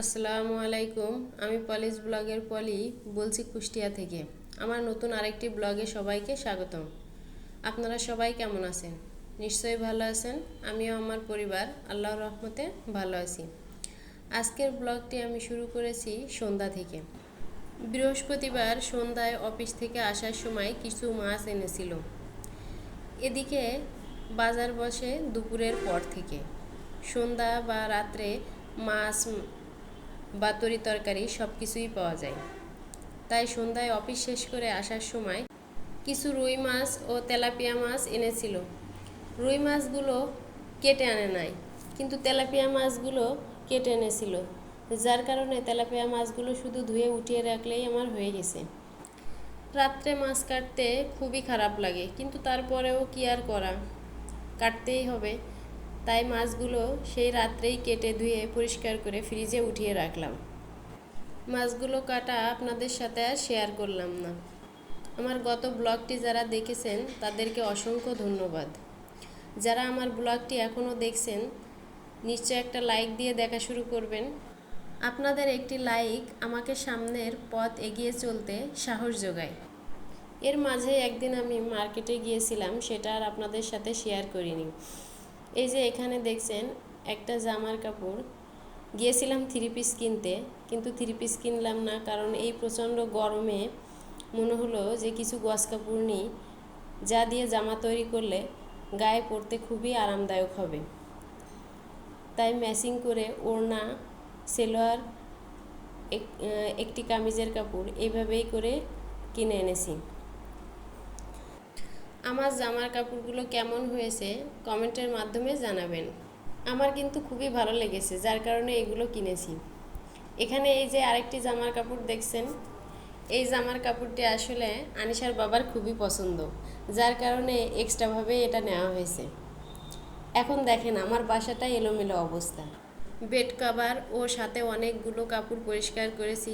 আসসালামু আলাইকুম, আমি পলিশ ব্লগের পলি বলছি কুষ্টিয়া থেকে। আমার নতুন আরেকটি ব্লগে সবাইকে স্বাগতম। আপনারা সবাই কেমন আছেন? নিশ্চয়ই ভালো আছেন। আমিও আমার পরিবার, আল্লাহর রহমতে ভালো আছি। আজকের ব্লগটি আমি শুরু করেছি সন্ধ্যা থেকে। বৃহস্পতিবার সন্ধ্যায় অফিস থেকে আসার সময় কিছু মাছ এনেছিল। এদিকে বাজার বসে দুপুরের পর থেকে। সন্ধ্যা বা রাত্রে মাছ বা তরি তরকারি সব কিছুই পাওয়া যায়। তাই সন্ধ্যায় অফিস শেষ করে আসার সময় কিছু রুই মাছ ও তেলাপিয়া মাছ এনেছিল। রুই মাছগুলো কেটে আনে নাই, কিন্তু তেলাপিয়া মাছগুলো কেটে এনেছিল। যার কারণে তেলাপিয়া মাছগুলো শুধু ধুয়ে উঠিয়ে রাখলেই আমার হয়ে গেছে। রাত্রে মাছ কাটতে খুবই খারাপ লাগে, কিন্তু তারপরেও কি আর করা? কাটতেই হবে। তাই মাছগুলো সেই রাত্রেই কেটে ধুয়ে পরিষ্কার করে ফ্রিজে উঠিয়ে রাখলাম। মাছগুলো কাটা আপনাদের সাথে আর শেয়ার করলাম না। আমার গত ব্লগটি যারা দেখেছেন, তাদেরকে অসংখ্য ধন্যবাদ। যারা আমার ব্লগটি এখনও দেখছেন, নিশ্চয় একটা লাইক দিয়ে দেখা শুরু করবেন। আপনাদের একটি লাইক আমাকে সামনের পথ এগিয়ে চলতে সাহস যোগায়। এর মাঝে একদিন আমি মার্কেটে গিয়েছিলাম, সেটা আর আপনাদের সাথে শেয়ার করিনি। এই যে এখানে দেখছেন একটা জামার কাপড়। গিয়েছিলাম থ্রি পিস কিনতে, কিন্তু থ্রি পিস কিনলাম না কারণ এই প্রচণ্ড গরমে মনে হলো যে কিছু গস কাপড় নিই, যা দিয়ে জামা তৈরি করলে গায়ে পরতে খুবই আরামদায়ক হবে। তাই ম্যাচিং করে ওড়না, সেলোয়ার একটি কামিজের কাপড় এইভাবেই করে কিনে এনেছি। আমার জামার কাপড়গুলো কেমন হয়েছে কমেন্টের মাধ্যমে জানাবেন। আমার কিন্তু খুবই ভালো লেগেছে, যার কারণে এগুলো কিনেছি। এখানে এই যে আরেকটি জামার কাপড় দেখছেন, এই জামার কাপড়টি আসলে আনিশার বাবার খুবই পছন্দ, যার কারণে এক্সট্রাভাবে এটা নেওয়া হয়েছে। এখন দেখেন আমার বাসাটা এলোমেলো অবস্থা। বেড কাভার ও সাথে অনেকগুলো কাপড় পরিষ্কার করেছি,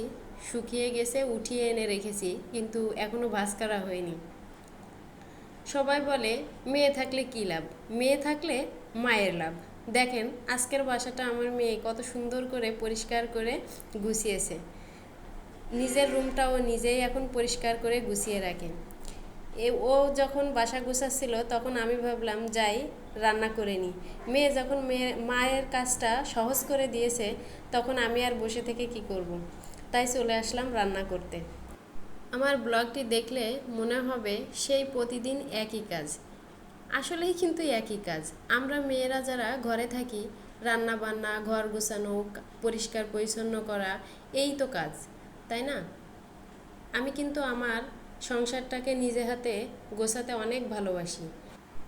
শুকিয়ে গেছে, উঠিয়ে এনে রেখেছি, কিন্তু এখনও ভাস করা হয়নি। সবাই বলে, মেয়ে থাকলে কী লাভ? মেয়ে থাকলে মায়ের লাভ। দেখেন, আজকের বাসাটা আমার মেয়ে কত সুন্দর করে পরিষ্কার করে গুছিয়েছে। নিজের রুমটাও নিজেই এখন পরিষ্কার করে গুছিয়ে রাখে। এ, ও যখন বাসা গুছাচ্ছিল, তখন আমি ভাবলাম, যাই, রান্না করে নিই। মেয়ে যখন মেয়ে, মায়ের কাজটা সহজ করে দিয়েছে, তখন আমি আর বসে থেকে কি করব। তাই চলে আসলাম রান্না করতে। আমার ব্লগটি দেখলে মনে হবে সেই প্রতিদিন একই কাজ। আসলেই কিন্তু একই কাজ। আমরা মেয়েরা যারা ঘরে থাকি রান্না বান্না ঘর গোছানো পরিষ্কার পরিচ্ছন্ন করা, এই তো কাজ, তাই না? আমি কিন্তু আমার সংসারটাকে নিজে হাতে গোছাতে অনেক ভালোবাসি।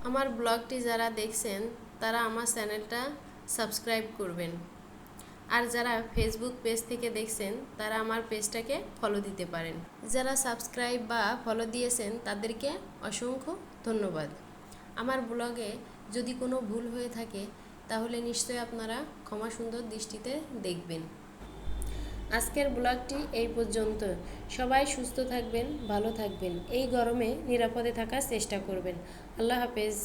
আমার ব্লগটি যারা দেখছেন, তারা আমার চ্যানেলটা সাবস্ক্রাইব করবেন। আর যারা ফেসবুক পেজ থেকে দেখছেন, তারা আমার পেজটাকে ফলো দিতে পারেন। যারা সাবস্ক্রাইব বা ফলো দিয়েছেন, তাদেরকে অসংখ্য ধন্যবাদ। আমার ব্লগে যদি কোনো ভুল হয়ে থাকে, তাহলে নিশ্চয়ই আপনারা ক্ষমা সুন্দর দৃষ্টিতে দেখবেন। আজকের ব্লগটি এই পর্যন্ত। সবাই সুস্থ থাকবেন, ভালো থাকবেন। এই গরমে নিরাপদে থাকার চেষ্টা করবেন। আল্লাহ হাফেজ।